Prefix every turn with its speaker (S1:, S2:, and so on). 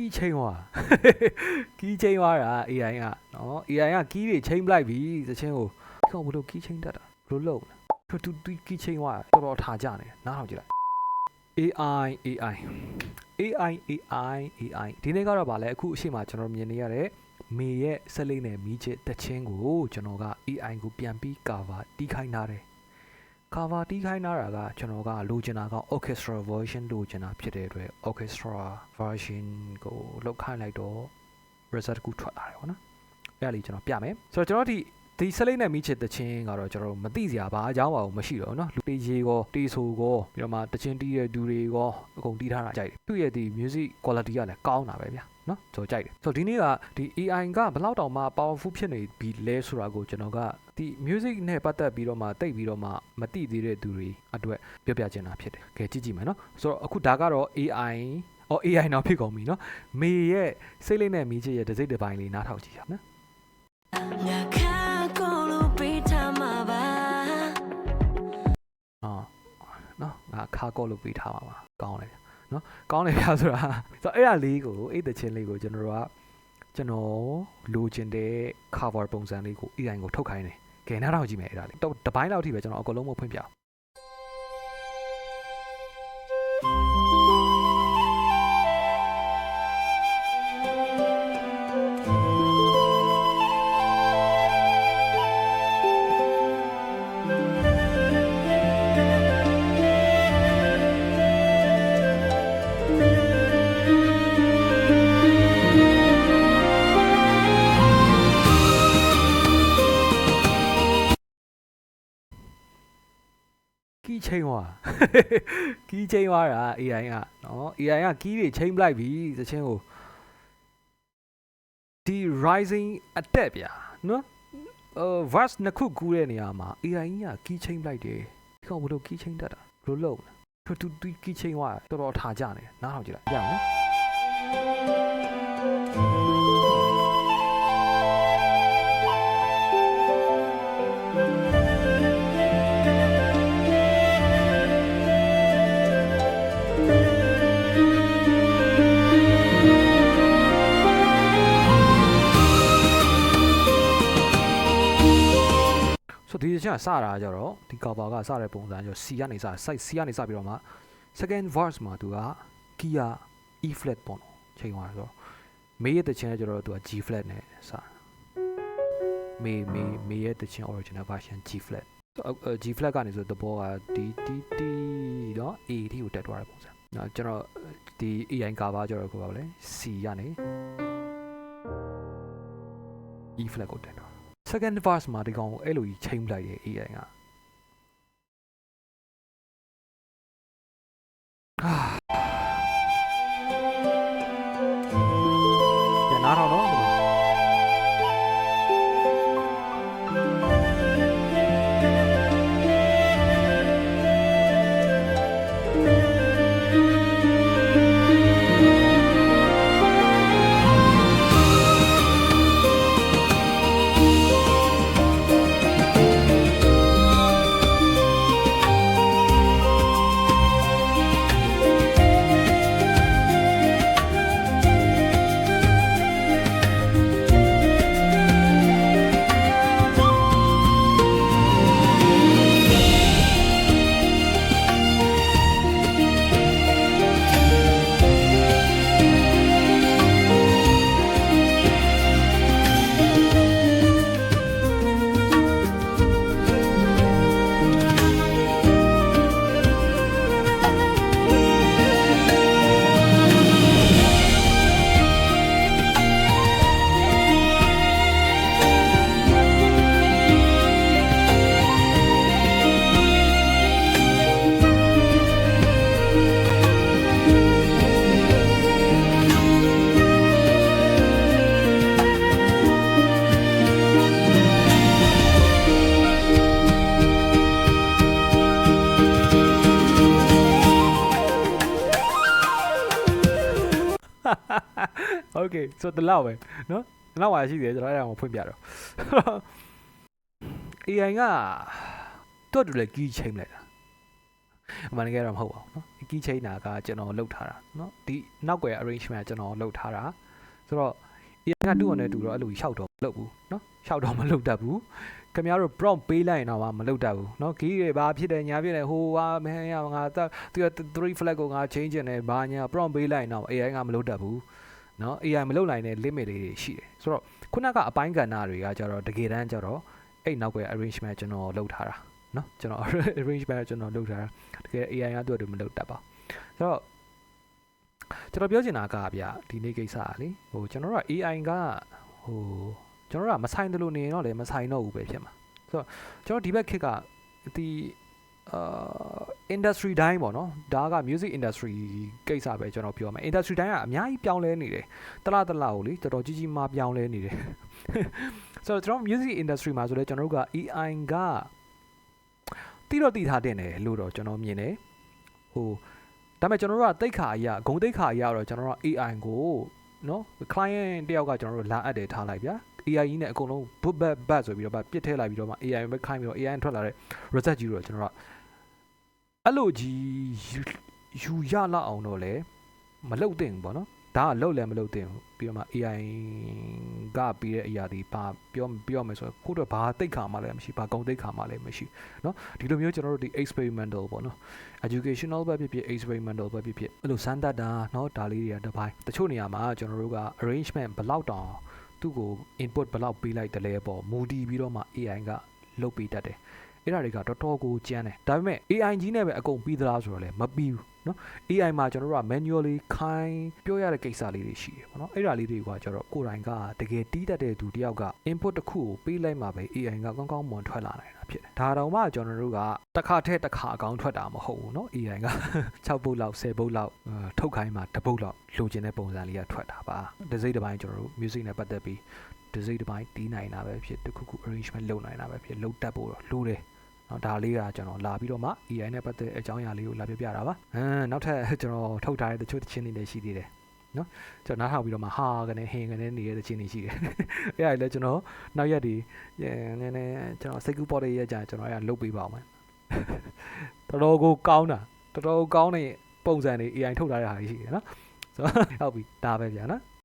S1: ကီးချိန်သွားကီးချိန်သွားတာ AI ကနော် AI ကကီးတွေချိန်ပလိုက်ပြီသချင်းကိုဒီကောင်ဘယ်လိုကီးချိန်တတ်တာဘယ်လိုလုပ်လဲသူသူကီးချိန်သွားတော်တော်ထားကြနေနားထောင်ကြည့်လိုက် AI AI AI AI AI ဒီနေ့ကတော့ဗာလဲအခုအရှိမကျွန်တော်မြင်နေရတဲ့မေရဲ့ဆက်လိမ့်နဲ့မီးချစ်တချင်းကိုကျွန်တော်က AI ကိုပြန်ပြီး cover တီးခိုင်းထားတယ် cover တီးခိုင်းထားတာကကျွန်တော်ကလိုချင်တာက orchestra version လိုချင်တာဖြစ်တဲ့အတွက် orchestra version ကိုလောက်ခိုင်းလိုက်တော့ result ကိုထွက်လာတယ်ပေါ့နော်အဲ့ဒါလေးကျွန်တော်ပြမယ်ဆိုတော့ကျွန်တော်ဒီ ဒီဆက်လိမ့်နဲ့မိချစ်တချင်းကတော့ကျွန်တော်တို့မသိစရာဘာအကြောင်းပါဘူးမရှိတော့ဘူးเนาะလူတေးရေကောတေးဆိုကောပြီးတော့မှတချင်းတီးတဲ့သူတွေကောအကုန်တီးထားတာကြိုက်တယ်သူ့ရဲ့ဒီ music quality ကလည်းကောင်းတာပဲဗျာเนาะကျွန်တော်ကြိုက်တယ်ဆိုတော့ဒီနေ့ကဒီ AI ကဘယ်လောက်တောင်မှ powerful ဖြစ်နေပြီလဲဆိုတာကိုကျွန်တော်ကဒီ music နဲ့ပတ်သက်ပြီးတော့မှတိတ်ပြီးတော့မှမသိသေးတဲ့သူတွေအတွက်ပြောပြချင်တာဖြစ်တယ်ကဲကြည့်ကြည့်မယ်เนาะဆိုတော့အခုဒါကတော့ AI အော် AI တော့ဖြစ်ကုန်ပြီเนาะမေရဲ့စိတ်လေးနဲ့မိချစ်ရဲ့တစ်စိတ်တစ်ပိုင်းလေးနားထောင်ကြည့်ရအောင်နော် နော်ငါခါကော့လို့ပေးထားပါပါကောင်းတယ်ဗျနော်ကောင်းတယ်ဗျဆိုတာဆိုတော့အဲ့ဒါလေးကိုအဲ့တချင်းလေးကိုကျွန်တော်တို့ကကျွန်တော်လိုချင်တဲ့ cover ပုံစံလေးကို AI ကိုထုတ်ခိုင်းတယ်ကဲနားထောင်ကြည့်မယ်အဲ့ဒါလေးတော့တစ်ပိုင်းလောက်ထိပဲကျွန်တော်အကုန်လုံးမဖွင့်ပြအောင် ချိန်သွားကီးချိန်သွားတာ AI ကနော် AI ကကီးတွေချိန်ပလိုက်ပြီသချင်းကိုဒီ rising attack ဗျာနော်呃 verse နှစ်ခုကူးတဲ့နေရာမှာ AI ကကီးချိန်ပလိုက်တယ်ဒီကောင်ဘယ်လိုကီးချိန်တတ်တာဘယ်လိုလုပ်လဲသူသူကီးချိန်သွားတော်တော်ထားကြနေနားထောင်ကြည့်လိုက်ရအောင်နော် ဆိုတော့ဒီချက်စတာကြတော့ဒီ cover ကစတဲ့ပုံစံကျတော့ C ကနေစ site C ကနေစပြီးတော့မှ second verse မှာသူက key က E flat ပေါ့နော်ချိန်သွားဆိုတော့မေးရဲ့တခြင်းကျတော့သူက G flat နဲ့စတာမေးမေးမေးရဲ့တခြင်း original version G flat ဆိုတော့ G flat ကနေဆိုတော့ဘောက D D D တော့ A ထိကိုတက်သွားတဲ့ပုံစံနော်ကျွန်တော်ဒီ AI cover ကျတော့ကိုပါလဲ C ကနေ E flat ကိုတက်သွား second verse မှာဒီကောင်ကိုအဲ့လိုကြီးချိန်ပလိုက်ရဲ့ AI က โอเคဆိုတော့ဒီလောက်ပဲเนาะဒီလောက်ပါရှိတယ်ကျွန်တော်အဲ့ဒါကိုဖွင့်ပြတော့ AI ကတွတ်တူလေကြီးချိန်လိုက်တာအမှန်တကယ်တော့မဟုတ်ပါဘူးเนาะ key chain တာကကျွန်တော်လုပ်ထားတာเนาะဒီနောက်ွယ် arrangement ကျွန်တော်လုပ်ထားတာဆိုတော့ AI ကတူအောင်နဲ့တူတော့အဲ့လိုရှောက်တော့မလုပ်ဘူးเนาะရှောက်တော့မလုပ်တတ်ဘူးခင်ဗျားတို့ prompt ပေးလိုက်ရင်တော့မှမလုပ်တတ်ဘူးเนาะ key တွေဘာဖြစ်တယ်ညာဖြစ်တယ်ဟိုဟာမင်းရငါသူက3 flag ကိုငါ change နေတယ်ဘာညာ prompt ပေးလိုက်ရင်တော့ AI ကမလုပ်တတ်ဘူး နော် AI မလုပ်နိုင်တဲ့ limit လေးတွေရှိတယ်ဆိုတော့ခုနကအပိုင်းကဏ္ဍတွေကကြတော့တကယ်တမ်းကြတော့အဲ့နောက်ွယ် arrangement ကျွန်တော်လုပ်ထားတာနော်ကျွန်တော် arrangement ကျွန်တော်လုပ်ထားတာတကယ် AI ကသူ့အတူမလုပ်တတ်ပါဆိုတော့ကျွန်တော်ပြောချင်တာကဗျဒီနေ့ကိစ္စကလေဟိုကျွန်တော်က AI ကဟိုကျွန်တော်ကမဆိုင်တယ်လို့နေရင်တော့လေမဆိုင်တော့ဘူးပဲဖြစ်မှာဆိုတော့ကျွန်တော်ဒီဘက်ခက်ကဒီ အာ industry တိုင်းပေါ့နော်ဒါက music industry ကိစ္စပဲကျွန်တော်ပြောမယ် industry တိုင်းကအများကြီးပြောင်းလဲနေတယ်တလားတလားကိုလေတော်တော်ကြီးကြီးမားပြောင်းလဲနေတယ်ဆိုတော့ကျွန်တော် music industry မှာဆိုလဲကျွန်တော်တို့က AI ကတိတော့တိထားတင်တယ်လို့တော့ကျွန်တော်မြင်တယ်ဟိုဒါပေမဲ့ကျွန်တော်တို့ကတိတ်ခါအရာဂုံတိတ်ခါအရာတော့ကျွန်တော်တို့က AI ကိုနော် client တယောက်ကကျွန်တော်တို့လာအပ်တယ်ထားလိုက်ဗျာ AI ကြီးနဲ့အကုန်လုံး boot back back ဆိုပြီးတော့ပြစ်ထည့်လိုက်ပြီးတော့မှ AI ပဲခိုင်းပြီးတော့ AI ထွက်လာတဲ့ result ကြီးတော့ကျွန်တော်တို့က အဲ့လိုကြီးယူရလောက်အောင်တော့လေမလုတ်သင့်ဘူးပေါ့နော်ဒါကလုတ်လည်းမလုတ်သင့်ဘူးပြီးတော့မှ AI ကပြီးတဲ့အရာဒီပါပြောပြောမယ်ဆိုတော့ခုတော့ဘာတိတ်ခါမှလည်းမရှိဘာကုံတိတ်ခါမှလည်းမရှိเนาะဒီလိုမျိုးကျွန်တော်တို့ဒီ experimental ပေါ့နော် educational ပဲဖြစ်ဖြစ် experimental ပဲဖြစ်ဖြစ်အဲ့လိုစမ်းသပ်တာเนาะဒါလေးတွေကတစ်ပိုင်းတချို့နေရာမှာကျွန်တော်တို့က arrangement ဘယ်လောက်တောင်သူ့ကို input ဘယ်လောက်ပေးလိုက်တယ်လဲပေါ့မူတည်ပြီးတော့မှ AI ကလုပ်ပေးတတ်တယ် အဲ့ဒါတွေကတော်တော်ကိုကြမ်းတယ်ဒါပေမဲ့ AI ကြီးနဲ့ပဲအကုန်ပြီးသလားဆိုတော့လည်းမပြီးဘူးနော် AI မှာကျွန်တော်တို့က manually ခိုင်းပြောရတဲ့ကိစ္စလေးတွေရှိတယ်ပေါ့နော်အဲ့ဒါလေးတွေကကျတော့ကိုယ်တိုင်ကတကယ်တီးတတ်တဲ့သူတယောက်က input တစ်ခုကိုပေးလိုက်မှပဲ AI ကကောင်းကောင်းမွန်ထွက်လာနိုင်တာဖြစ်တယ်ဒါတောင်မှကျွန်တော်တို့ကတစ်ခါထက်တစ်ခါအကောင်းထွက်တာမဟုတ်ဘူးနော် AI က6ပုတ်လောက်10ပုတ်လောက်ထုတ်ခိုင်းမှတစ်ပုတ်လောက်လိုချင်တဲ့ပုံစံလေးကထွက်တာပါဒီစိတ်တစ်ပိုင်းကျွန်တော်တို့ music နဲ့ပတ်သက်ပြီးဒီစိတ်တစ်ပိုင်းတီးနိုင်တာပဲဖြစ်တစ်ခုခု arrangement လုပ်နိုင်တာပဲဖြစ်လုပ်တတ်ဖို့တော့လိုတယ် နော်ဒါလေးကကျွန်တော်လာပြီးတော့မှ AI နဲ့ပတ်သက်အကြောင်းအရာလေးကိုလာပြပြတာပါ။အမ်နောက်ထပ်ကျွန်တော်ထုတ်ထားတဲ့တချို့တခြင်းတွေလည်းရှိသေးတယ်။နော်ကျွန်တော်နားထောင်ပြီးတော့မှဟာကနေဟင်ကနေနေတဲ့တခြင်းတွေရှိတယ်။အဲ့ဒါလည်းကျွန်တော်နောက်ရက်ဒီနည်းနည်းကျွန်တော်စိတ်ကူးပေါ်တဲ့ရက်ကြာကျွန်တော်အဲ့ဒါလုပ်ပေးပါအောင်မယ်။တော်တော်ကိုကောင်းတာတော်တော်ကောင်းတဲ့ပုံစံတွေ AI ထုတ်ထားတဲ့ဟာရှိတယ်နော်။ဆိုတော့ဟုတ်ပြီဒါပဲဗျာနော်